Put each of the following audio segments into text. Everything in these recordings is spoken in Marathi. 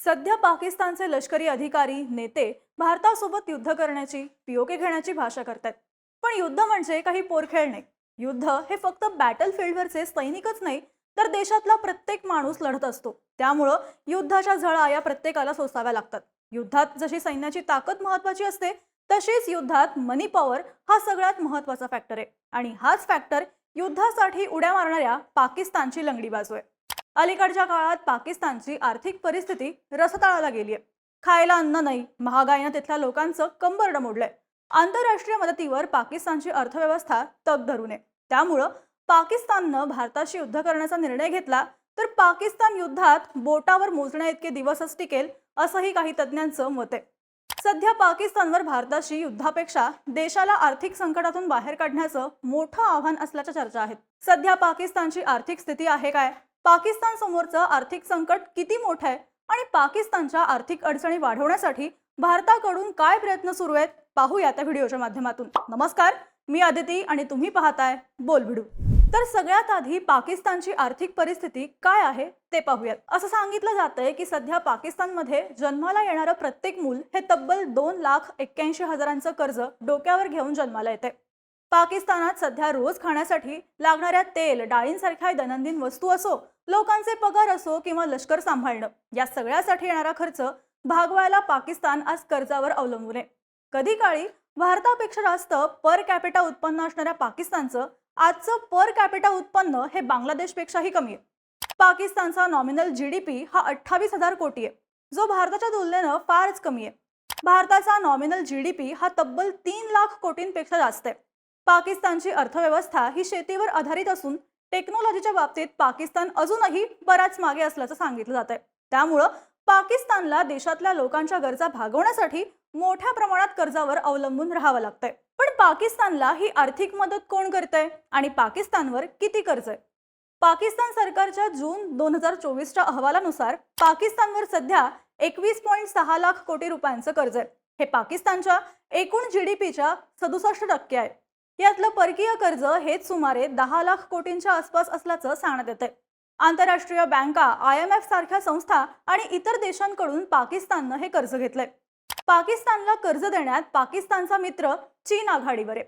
सध्या पाकिस्तानचे लष्करी अधिकारी नेते भारतासोबत युद्ध करण्याची पीओके घेण्याची भाषा करतात पण युद्ध म्हणजे काही पोरखेळ नाही. युद्ध हे फक्त बॅटल फील्डवरचे सैनिकच नाही तर देशातला प्रत्येक माणूस लढत असतो. त्यामुळं युद्धाच्या झळा या प्रत्येकाला सोसाव्या लागतात. युद्धात जशी सैन्याची ताकद महत्वाची असते तशीच युद्धात मनी पॉवर हा सगळ्यात महत्त्वाचा फॅक्टर आहे. आणि हाच फॅक्टर युद्धासाठी उड्या मारणाऱ्या पाकिस्तानची लंगडी बाजू आहे. अलीकडच्या काळात पाकिस्तानची आर्थिक परिस्थिती रसताळाला गेली आहे. खायला अन्न नाही महागाईनं तिथल्या लोकांचं कंबरड मोडलंय. आंतरराष्ट्रीय मदतीवर पाकिस्तानची अर्थव्यवस्था तग धरून नये त्यामुळं पाकिस्ताननं भारताशी युद्ध करण्याचा निर्णय घेतला तर पाकिस्तान युद्धात बोटावर मोजण्या इतके दिवसच टिकेल असंही काही तज्ज्ञांचं मत आहे. सध्या पाकिस्तानवर भारताशी युद्धापेक्षा देशाला आर्थिक संकटातून बाहेर काढण्याचं मोठं आव्हान असल्याच्या चर्चा आहेत. सध्या पाकिस्तानची आर्थिक स्थिती आहे काय? पाकिस्तान समोरचं आर्थिक संकट किती मोठं आहे आणि पाकिस्तानच्या आर्थिक अडचणी वाढवण्यासाठी भारताकडून काय प्रयत्न सुरू आहेत पाहूया त्या व्हिडिओच्या माध्यमातून. नमस्कार मी आदिती आणि तुम्ही पाहताय बोल भिडू तर सगळ्यात आधी पाकिस्तानची आर्थिक परिस्थिती काय आहे ते पाहूयात. असं सांगितलं जातंय की सध्या पाकिस्तानमध्ये जन्माला येणारं प्रत्येक मूल हे तब्बल दोन लाख एक्क्याऐंशी हजारांचं कर्ज डोक्यावर घेऊन जन्माला येते पाकिस्तानात सध्या रोज खाण्यासाठी लागणाऱ्या तेल डाळींसारख्या दैनंदिन वस्तू असो लोकांचे पगार असो किंवा लष्कर सांभाळणं या सगळ्यासाठी येणारा खर्च भागवायला पाकिस्तान आज कर्जावर अवलंबून आहे. कधी काळी भारतापेक्षा जास्त पर कॅपिटा उत्पन्न असणाऱ्या पाकिस्तानचं आजचं पर कॅपिटा उत्पन्न हे बांगलादेशपेक्षाही कमी आहे. पाकिस्तानचा नॉमिनल जी डी पी हा अठ्ठावीस हजार कोटी आहे जो भारताच्या तुलनेनं फारच कमी आहे. भारताचा नॉमिनल जी डी पी हा तब्बल तीन लाख कोटींपेक्षा जास्त आहे. पाकिस्तानची अर्थव्यवस्था ही शेतीवर आधारित असून टेक्नॉलॉजीच्या बाबतीत पाकिस्तान अजूनही बराच मागे असल्याचं सांगितलं जात आहे त्यामुळं पाकिस्तानला देशातल्या लोकांच्या गरजा भागवण्यासाठी मोठ्या प्रमाणात कर्जावर अवलंबून राहावं लागतंय. पण पाकिस्तानला ही आर्थिक मदत कोण करतंय आणि पाकिस्तानवर किती कर्ज आहे? पाकिस्तान सरकारच्या जून दोन हजार चोवीसच्या अहवालानुसार पाकिस्तानवर सध्या एकवीस पॉईंट सहा लाख कोटी रुपयांचं कर्ज आहे. हे पाकिस्तानच्या एकूण जी डी पीच्या सदुसष्ट टक्के आहे. यातलं परकीय कर्ज हेच सुमारे दहा लाख कोटींच्या आसपास असल्याचं सांगण्यात येतंय. आंतरराष्ट्रीय बँका आय एम एफ सारख्या संस्था आणि इतर देशांकडून पाकिस्ताननं हे कर्ज घेतलंय. पाकिस्तानला कर्ज देण्यात पाकिस्तानचा मित्र चीन आघाडीवर आहे.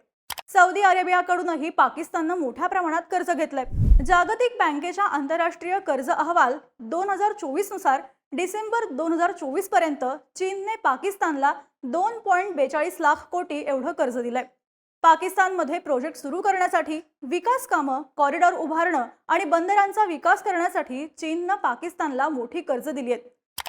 सौदी अरेबियाकडूनही पाकिस्ताननं मोठ्या प्रमाणात कर्ज घेतलंय. जागतिक बँकेच्या आंतरराष्ट्रीय कर्ज अहवाल दोन हजार चोवीसनुसार डिसेंबर दोन हजार चोवीसपर्यंत चीनने पाकिस्तानला दोन पॉईंट बेचाळीस लाख कोटी एवढं कर्ज दिलंय. पाकिस्तानमध्ये प्रोजेक्ट सुरू करण्यासाठी विकास कामं कॉरिडॉर उभारणं आणि बंदरांचा विकास करण्यासाठी चीननं पाकिस्तानला मोठी कर्ज दिली आहेत.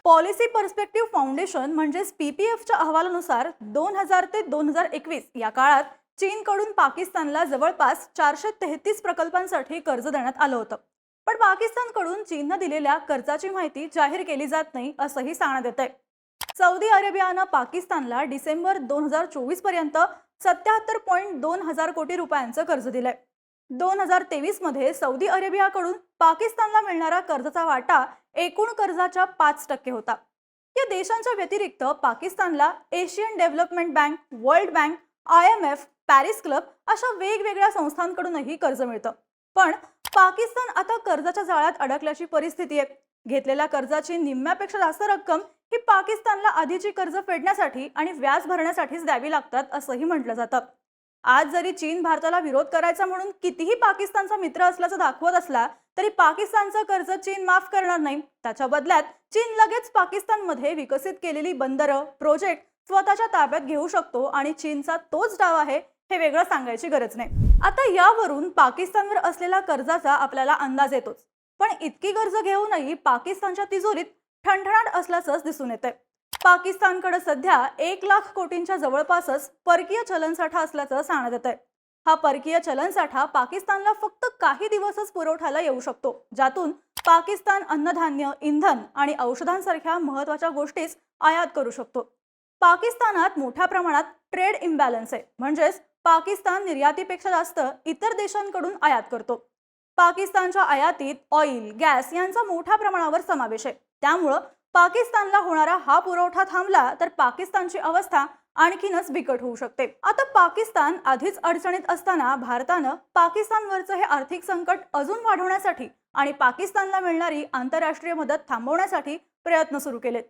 पॉलिसी पर्स्पेक्टिव्ह फाउंडेशन म्हणजेच पीपीएफच्या अहवालानुसार दोन हजार ते दोन हजार एकवीस या काळात चीनकडून पाकिस्तानला जवळपास चारशे तेहतीस प्रकल्पांसाठी कर्ज देण्यात आलं होतं. पण पाकिस्तानकडून चीननं दिलेल्या कर्जाची माहिती जाहीर केली जात नाही असंही सांगण्यात येत आहे सौदी अरेबियानं पाकिस्तानला डिसेंबर दोन हजार चोवीसपर्यंत सत्याहत्तर पॉईंट दोन हजार कोटी रुपयांचं कर्ज दिलंय. दोन हजार तेवीसमध्ये सौदी अरेबियाकडून पाकिस्तानला मिळणारा कर्जाचा वाटा एकूण कर्जाच्या पाच टक्के होता. या देशांच्या व्यतिरिक्त पाकिस्तानला Asian Development Bank World Bank I M F Paris Club अशा वेगवेगळ्या संस्थांकडूनही कर्ज मिळतं. पण पाकिस्तान आता कर्जाच्या जाळ्यात अडकल्याची परिस्थिती आहे. घेतलेल्या कर्जाची निम्म्यापेक्षा जास्त रक्कम ही पाकिस्तानला आधीची कर्ज फेडण्यासाठी आणि व्याज भरण्यासाठीच द्यावी लागतात असंही म्हटलं जातं. आज जरी चीन भारताला विरोध करायचा म्हणून कितीही पाकिस्तानचा मित्र असल्याचं दाखवत असला तरी पाकिस्तानचं कर्ज चीन माफ करणार नाही. त्याच्या बदल्यात चीन लगेच पाकिस्तानमध्ये विकसित केलेली बंदरं प्रोजेक्ट स्वतःच्या ताब्यात घेऊ शकतो आणि चीनचा तोच डाव आहे हे वेगळं सांगायची गरज नाही. आता यावरून पाकिस्तानवर असलेला कर्जाचा आपल्याला अंदाज येतोच. पण इतकी कर्ज घेऊनही पाकिस्तानच्या तिजोरीत ठणठणाट असल्याचंच दिसून येतंय. पाकिस्तानकडे सध्या एक लाख कोटींच्या जवळपासच परकीय चलनसाठा असल्याचं सांगण्यात येत आहे हा परकीय चलनसाठा पाकिस्तानला फक्त काही दिवसच पुरवठ्याला येऊ शकतो. ज्यातून पाकिस्तान अन्नधान्य इंधन आणि औषधांसारख्या महत्त्वाच्या गोष्टीच आयात करू शकतो. पाकिस्तानात मोठ्या प्रमाणात ट्रेड इम्बॅलन्स आहे. म्हणजेच पाकिस्तान निर्यातीपेक्षा जास्त इतर देशांकडून आयात करतो. पाकिस्तानच्या आयातीत ऑइल गॅस यांचा मोठ्या प्रमाणावर समावेश आहे. त्यामुळं पाकिस्तानला होणारा हा पुरवठा थांबला तर पाकिस्तानची अवस्था आणखीनच बिकट होऊ शकते. आता पाकिस्तान आधीच अडचणीत असताना भारतानं पाकिस्तानवरचं हे आर्थिक संकट अजून वाढवण्यासाठी आणि पाकिस्तानला मिळणारी आंतरराष्ट्रीय मदत थांबवण्यासाठी प्रयत्न सुरू केलेत.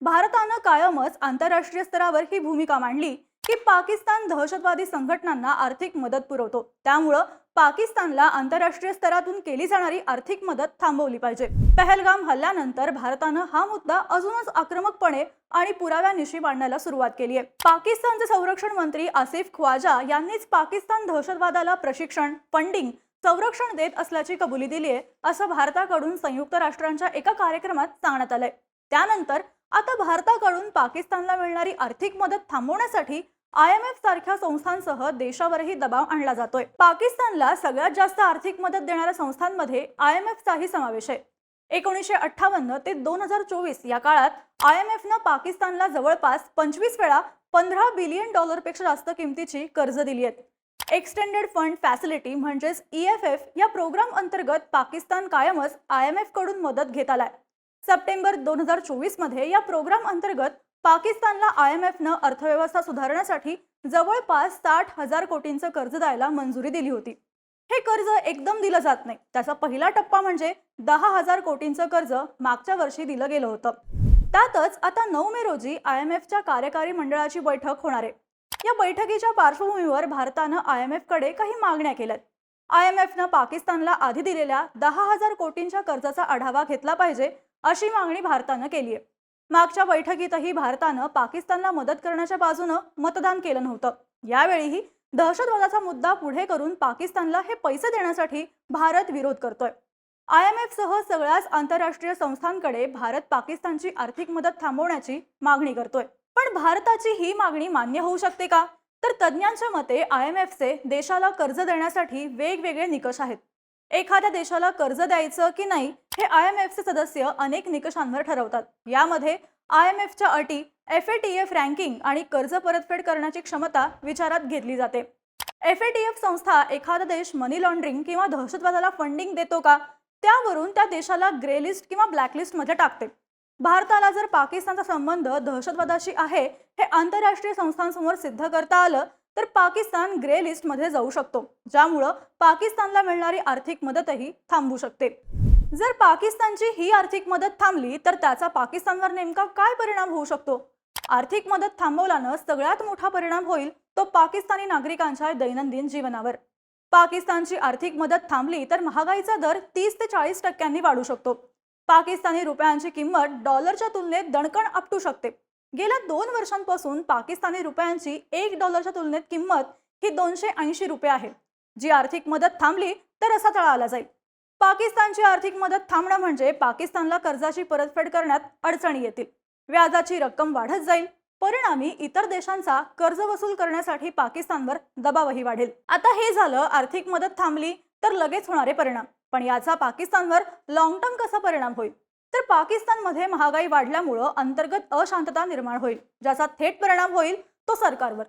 भारतानं कायमच आंतरराष्ट्रीय स्तरावर ही भूमिका मांडली की पाकिस्तान दहशतवादी संघटनांना आर्थिक मदत पुरवतो. त्यामुळं पाकिस्तानला आंतरराष्ट्रीय स्तरातून केली जाणारी आर्थिक मदत थांबवली पाहिजे. पहलगाम हल्ल्यानंतर भारतानं हा मुद्दा अजूनच आक्रमकपणे आणि पुराव्यानिशी मांडण्याला सुरुवात केली आहे. पाकिस्तानचे संरक्षण मंत्री आसिफ ख्वाजा यांनीच पाकिस्तान दहशतवादाला प्रशिक्षण फंडिंग संरक्षण देत असल्याची कबुली दिली आहे असं भारताकडून संयुक्त राष्ट्रांच्या एका कार्यक्रमात सांगण्यात आलंय. त्यानंतर आता भारताकडून पाकिस्तानला मिळणारी आर्थिक मदत थांबवण्यासाठी आय एम एफ सारख्या संस्थांसह देशावरही दबाव आणला जातोय. पाकिस्तानला सगळ्यात जास्त आर्थिक मदत देणाऱ्या संस्थांमध्ये आय एम एफचाही समावेश आहे. एकोणीसशे अठ्ठावन्न ते दोन हजार चोवीस या काळात आय एम एफनं पाकिस्तानला जवळपास पंचवीस वेळा पंधरा बिलियन डॉलरपेक्षा जास्त किमतीची कर्ज दिली आहेत. एक्सटेंडेड फंड फॅसिलिटी म्हणजेच ई एफ एफ या प्रोग्राम अंतर्गत पाकिस्तान कायमच आय एम एफकडून मदत घेत आलाय. सप्टेंबर दोन हजार चोवीसमध्ये या प्रोग्राम अंतर्गत पाकिस्तानला आय एम एफनं अर्थव्यवस्था सुधारण्यासाठी जवळपास साठ हजार कोटींचं कर्ज द्यायला मंजुरी दिली होती. हे कर्ज एकदम दिलं जात नाही. त्याचा पहिला टप्पा म्हणजे दहा हजार कोटींचं कर्ज मागच्या वर्षी दिलं गेलं होतं. त्यातच आता नऊ मे रोजी आय एम एफच्या कार्यकारी मंडळाची बैठक होणार आहे. या बैठकीच्या पार्श्वभूमीवर भारतानं आय एमकडे काही मागण्या केल्यात. आय एम एफनं पाकिस्तानला आधी दिलेल्या दहा हजार कोटींच्या कर्जाचा आढावा घेतला पाहिजे अशी मागणी भारतानं केली आहे मागच्या बैठकीतही भारतानं पाकिस्तानला मदत करण्याच्या बाजूनं मतदान केलं नव्हतं. यावेळीही दहशतवादाचा मुद्दा पुढे करून पाकिस्तानला हे पैसे देण्यासाठी भारत विरोध करतोय. आय एम एफ सह सगळ्याच आंतरराष्ट्रीय संस्थांकडे भारत पाकिस्तानची आर्थिक मदत थांबवण्याची मागणी करतोय. पण भारताची ही मागणी मान्य होऊ शकते का? तर तज्ज्ञांच्या मते आय एम एफचे देशाला कर्ज देण्यासाठी वेगवेगळे निकष आहेत. एखाद्या देशाला कर्ज द्यायचं की नाही हे आय एम एफचे सदस्य अनेक निकषांवर ठरवतात. यामध्ये आय एम एफच्या अटी F A T F ranking आणि कर्ज परतफेड करण्याची क्षमता विचारात घेतली जाते. एफ ए टी एफ संस्था एखादा देश मनी लॉन्ड्रिंग किंवा दहशतवादाला फंडिंग देतो का? त्यावरून त्या देशाला ग्रे लिस्ट किंवा ब्लॅकलिस्टमध्ये टाकते. भारताला जर पाकिस्तानचा संबंध दहशतवादाशी आहे हे आंतरराष्ट्रीय संस्थांसमोर सिद्ध करता आलं तर पाकिस्तान ग्रे लिस्टमध्ये जाऊ शकतो ज्यामुळं पाकिस्तानला मिळणारी आर्थिक मदतही थांबू शकते. जर पाकिस्तानची ही आर्थिक मदत थांबली तर त्याचा पाकिस्तानवर नेमका काय परिणाम होऊ शकतो? आर्थिक मदत थांबवल्यानं सगळ्यात मोठा परिणाम होईल तो पाकिस्तानी नागरिकांच्या दैनंदिन जीवनावर. पाकिस्तानची आर्थिक मदत थांबली तर महागाईचा दर तीस ते चाळीस टक्क्यांनी वाढू शकतो. पाकिस्तानी रुपयांची किंमत डॉलरच्या तुलनेत दणकण आपटू शकते. गेल्या दोन वर्षांपासून पाकिस्तानी रुपयांची एक डॉलरच्या तुलनेत किंमत ही दोनशे ऐंशी रुपये आहे. जी आर्थिक मदत थांबली तर असा तळा आला जाईल. पाकिस्तानची आर्थिक मदत थांबणं म्हणजे पाकिस्तानला कर्जाची परतफेड करण्यात अडचणी येतील. व्याजाची रक्कम वाढत जाईल. परिणामी इतर देशांचा कर्ज वसूल करण्यासाठी पाकिस्तानवर दबावही वाढेल. आता हे झालं आर्थिक मदत थांबली तर लगेच होणारे परिणाम. पण याचा पाकिस्तानवर लॉंग टर्म कसा परिणाम होईल? तर पाकिस्तानमध्ये महागाई वाढल्यामुळं अंतर्गत अशांतता निर्माण होईल. ज्याचा थेट परिणाम होईल तो सरकारवर.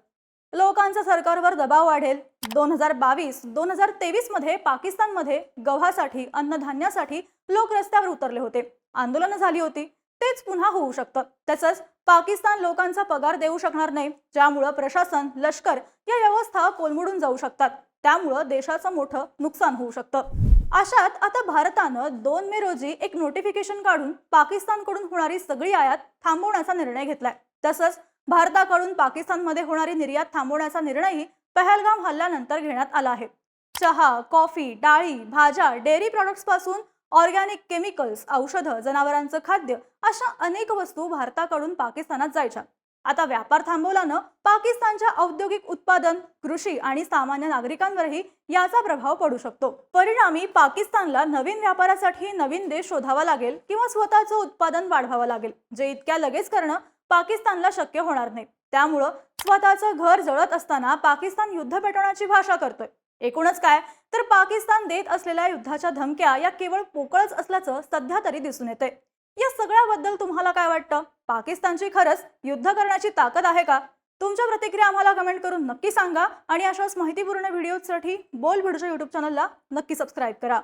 लोकांचा सरकारवर दबाव वाढेल. दोन हजार बावीस दोन हजार तेवीसमध्ये पाकिस्तानमध्ये गव्हासाठी अन्नधान्यासाठी लोक रस्त्यावर उतरले होते. आंदोलनं झाली होती. तेच पुन्हा होऊ शकतं. तसंच पाकिस्तान लोकांचा पगार देऊ शकणार नाही. ज्यामुळं प्रशासन लष्कर या व्यवस्था कोलमडून जाऊ शकतात. त्यामुळं देशाचं मोठं नुकसान होऊ शकतं. अशात आता भारतानं दोन मे रोजी एक नोटिफिकेशन काढून पाकिस्तानकडून होणारी सगळी आयात थांबवण्याचा निर्णय घेतलाय. तसंच भारताकडून पाकिस्तानमध्ये होणारी निर्यात थांबवण्याचा निर्णयही पहलगाम हल्ल्यानंतर घेण्यात आला आहे. चहा कॉफी डाळी भाज्या डेअरी प्रॉडक्ट्सपासून ऑर्गॅनिक केमिकल्स औषधं जनावरांचं खाद्य अशा अनेक वस्तू भारताकडून पाकिस्तानात जायच्या. आता व्यापार थांबवल्यानं पाकिस्तानच्या औद्योगिक उत्पादन कृषी आणि सामान्य नागरिकांवरही याचा प्रभाव पडू शकतो. परिणामी पाकिस्तानला नवीन व्यापारासाठी नवीन देश शोधावा लागेल किंवा स्वतःचं उत्पादन वाढवावं लागेल जे इतक्या लगेच करणं पाकिस्तानला शक्य होणार नाही. त्यामुळं स्वतःचं घर जळत असताना पाकिस्तान युद्ध पेटवण्याची भाषा करतोय. एकूणच काय? तर पाकिस्तान देत असलेल्या युद्धाच्या धमक्या या केवळ पोकळच असल्याचं सध्या तरी दिसून येते या सगळ्याबद्दल तुम्हाला काय वाटतं? पाकिस्तानची खरंच युद्ध करण्याची ताकद आहे का? तुमच्या प्रतिक्रिया आम्हाला कमेंट करून नक्की सांगा आणि अशाच माहितीपूर्ण व्हिडिओसाठी बोल भिडूच्या युट्यूब चॅनलला नक्की सबस्क्राईब करा.